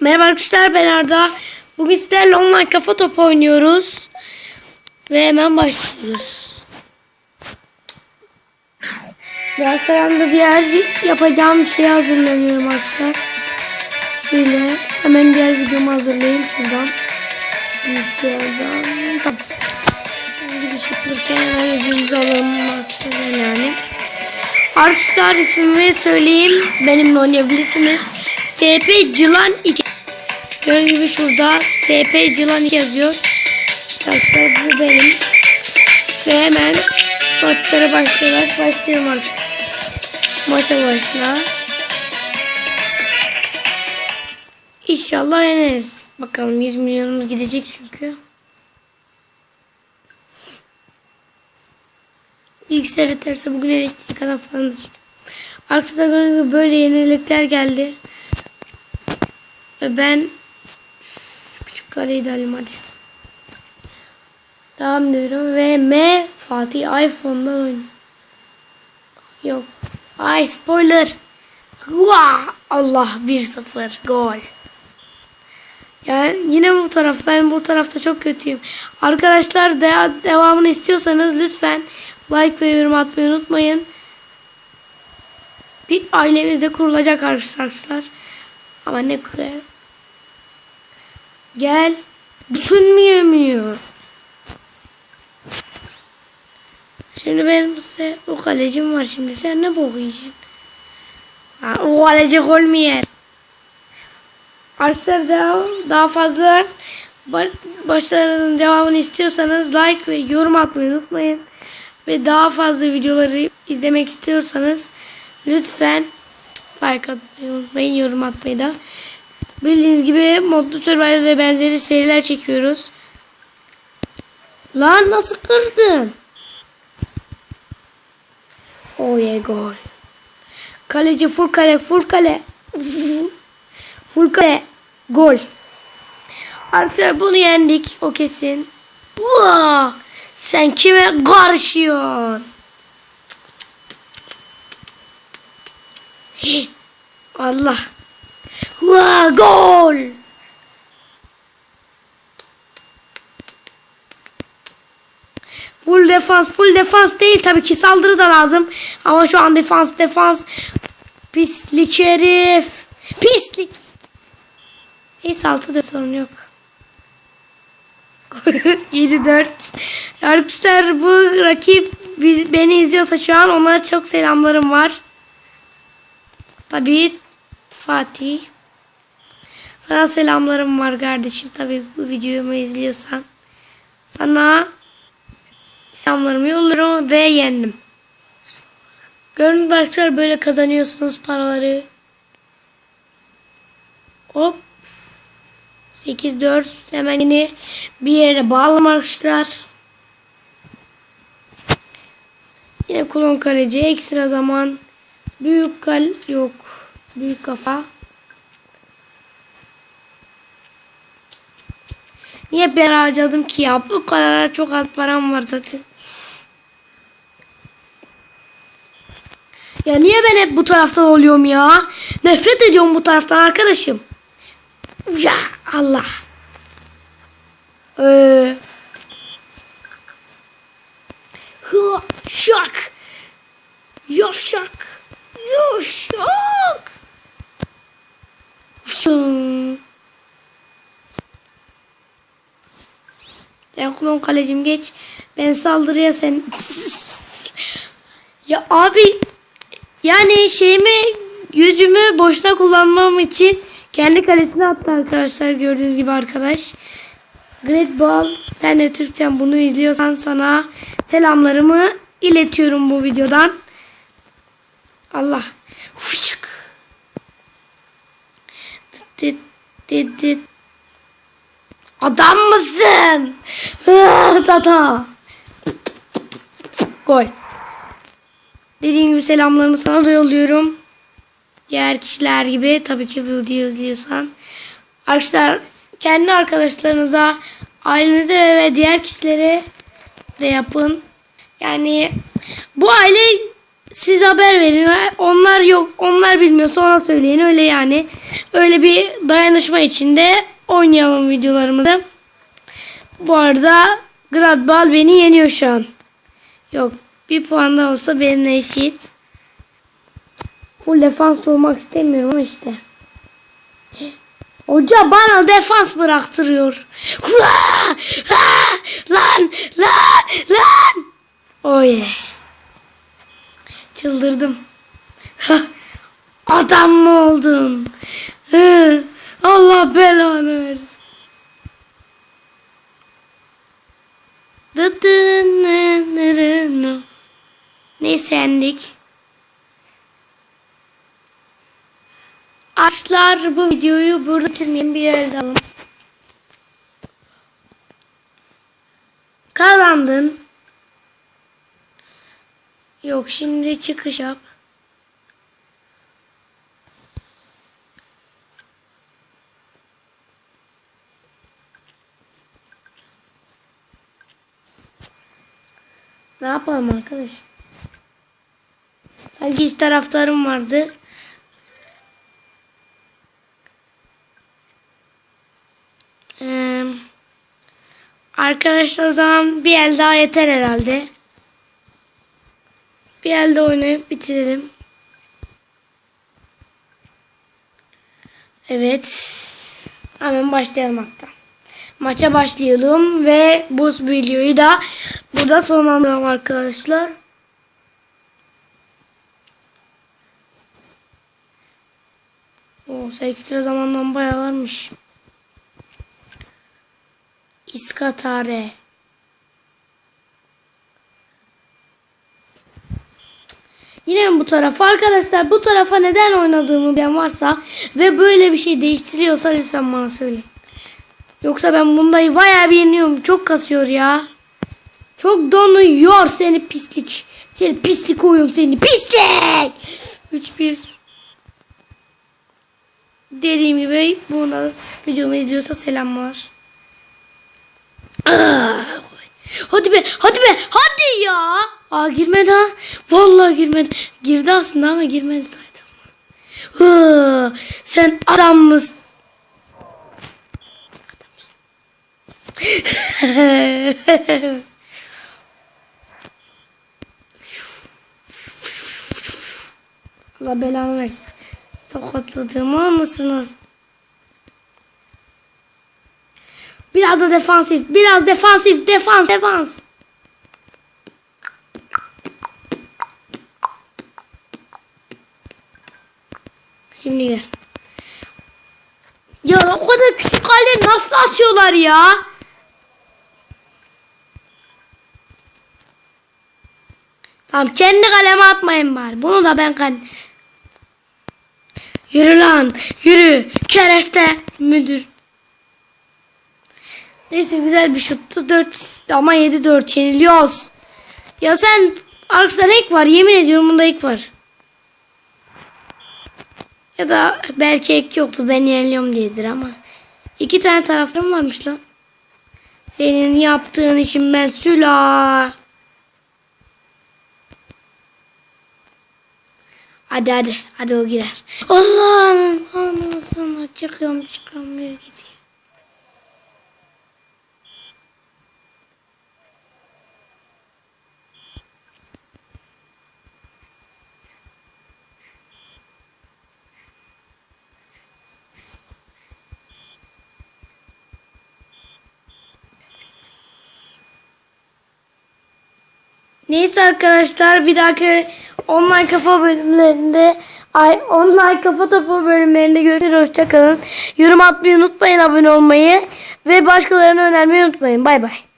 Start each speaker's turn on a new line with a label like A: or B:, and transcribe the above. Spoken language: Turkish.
A: Merhaba arkadaşlar ben Arda. Bugün sizlerle online kafa topu oynuyoruz. Ve hemen başlıyoruz. Ve arkadan da diğer yapacağım bir şey hazırlanıyorum arkadaşlar. Şöyle hemen diğer videomu hazırlayayım şuradan. Bilgisayardan. Tamam. Giriş yapılırken hemen videomuzu alalım arkadaşlar yani. Arkadaşlar ismimi söyleyeyim. Benimle oynayabilirsiniz. SP Cılan 2. Gördüğünüz gibi şurada SP Cılan 2 yazıyor. İşte arkadaşlar bu benim. Ve hemen maçlara başlıyorlar. Başlayalım arkadaşlar. Maça başla. İnşallah yeneriz. Bakalım 100 milyonumuz gidecek çünkü. Bilgisayar yeterse bugün elektrik kadar falan. Arkadaşlar böyle yenilikler geldi. Ve ben şu küçük kaleyi de alayım hadi. Devam ediyorum ve M Fatih iPhone'dan oynuyor. Yok. Ay spoiler. Hua! Allah 1-0 gol. Yani yine bu taraf. Ben bu tarafta çok kötüyüm. Arkadaşlar de devamını istiyorsanız lütfen like ve yorum atmayı unutmayın. Bir ailemizde kurulacak arkadaşlar. Ama ne. Gel. Bütün mü? Şimdi benim size o kalecim var şimdi. Sen ne bok yiyeceksin? Ha, o kaleci gol mü? Arkadaşlar daha, daha fazla ba- başlarının cevabını istiyorsanız like ve yorum atmayı unutmayın. Ve daha fazla videoları izlemek istiyorsanız lütfen like atmayı unutmayın, yorum atmayı da. Bildiğiniz gibi modlu survival ve benzeri seriler çekiyoruz. Lan nasıl kırdın? Oh yeah gol. Kaleci full kale full kale. full kale. Gol. Arkadaşlar bunu yendik o kesin. Uaa! Sen kime karışıyorsun? Allah. Uaa, gol. Full defans, full defans değil tabii ki saldırı da lazım. Ama şu an defans, defans. Pislik herif. Pislik. Neyse 6 4 sorun yok. 7-4. Arkadaşlar bu rakip beni izliyorsa şu an onlara çok selamlarım var. Tabii Fatih. Sana selamlarım var kardeşim. Tabii bu videomu izliyorsan. Sana selamlarımı yolluyorum ve yendim. Gibi arkadaşlar böyle kazanıyorsunuz paraları. Hop. 8-4 hemen yine bir yere bağlam arkadaşlar. Yine kulon kaleci ekstra zaman. Büyük kal yok. Büyük kafa. Niye ben harcadım ki ya? Bu kadar çok az param var zaten. Ya niye ben hep bu taraftan oluyorum ya? Nefret ediyorum bu taraftan arkadaşım. Ya Allah. Ee, şak. Yaşak. Yaşak. Şın. Sen kulon kalecim geç. Ben saldırıya sen. ya abi yani şeyimi yüzümü boşuna kullanmam için kendi kalesine attı arkadaşlar gördüğünüz gibi arkadaş. Great Ball sen de Türkçen bunu izliyorsan sana selamlarımı iletiyorum bu videodan. Allah. Huşuk. Tıt. Adam mısın? Ah, Tata. Gol. Dediğim gibi selamlarımı sana da yolluyorum. Diğer kişiler gibi tabii ki video izliyorsan. Arkadaşlar kendi arkadaşlarınıza, ailenize ve diğer kişilere de yapın. Yani bu aile siz haber verin. Onlar yok. Onlar bilmiyorsa ona söyleyin. Öyle yani. Öyle bir dayanışma içinde oynayalım videolarımızı. Bu arada Gladball beni yeniyor şu an. Yok. Bir puan da olsa benimle eşit. Full defans olmak istemiyorum ama işte. Hoca bana defans bıraktırıyor. Hua! Ha! Lan! Lan! Lan! Oy. Çıldırdım. Hah! Adam mı oldun? Hı! Allah belanı versin. Neyse yendik. Arkadaşlar bu videoyu burada bitirmeyin bir yerde alın. Kazandın. Yok şimdi çıkış yap. Ne yapalım arkadaş? Sanki hiç taraftarım vardı. Ee, arkadaşlar o zaman bir el daha yeter herhalde. Bir elde oynayıp bitirelim. Evet. Hemen başlayalım hatta. Maça başlayalım ve bu videoyu da burada sonlandıralım arkadaşlar. O ekstra zamandan bayağı varmış. İskatare. Yine bu tarafa? Arkadaşlar bu tarafa neden oynadığımı bilen varsa ve böyle bir şey değiştiriyorsa lütfen bana söyleyin. Yoksa ben bunda bayağı bir. Çok kasıyor ya. Çok donuyor seni pislik. Seni pislik oyun seni pislik. 3-1. Dediğim gibi buna videomu izliyorsa selamlar. Ah, Hadi be, hadi be, hadi ya. Aa girmedi ha. Vallahi girmedi. Girdi aslında ama girmedi saydım. Sen adam mısın? Allah belanı versin. Tokatladığımı anlasınız. Biraz da defansif. Biraz defansif. Defans. Defans. Şimdi gel. Ya o kadar küçük kale nasıl atıyorlar ya? Tamam kendi kaleme atmayın bari. Bunu da ben kan. Yürü lan. Yürü. Kereste müdür. Neyse güzel bir şuttu. 4 ama 7-4 yeniliyoruz. Ya sen arkasında ilk var. Yemin ediyorum bunda ilk var. Ya da belki ek yoktu. Ben yeniliyorum diyedir ama. iki tane taraftarım varmış lan. Senin yaptığın için ben süla. Hadi hadi. Hadi o girer. Allah'ın anasını çıkıyorum çıkıyorum. Yürü git git. Neyse arkadaşlar bir dahaki online kafa bölümlerinde ay online kafa topu bölümlerinde görüşürüz. Hoşçakalın. Yorum atmayı unutmayın abone olmayı ve başkalarına önermeyi unutmayın. Bay bay.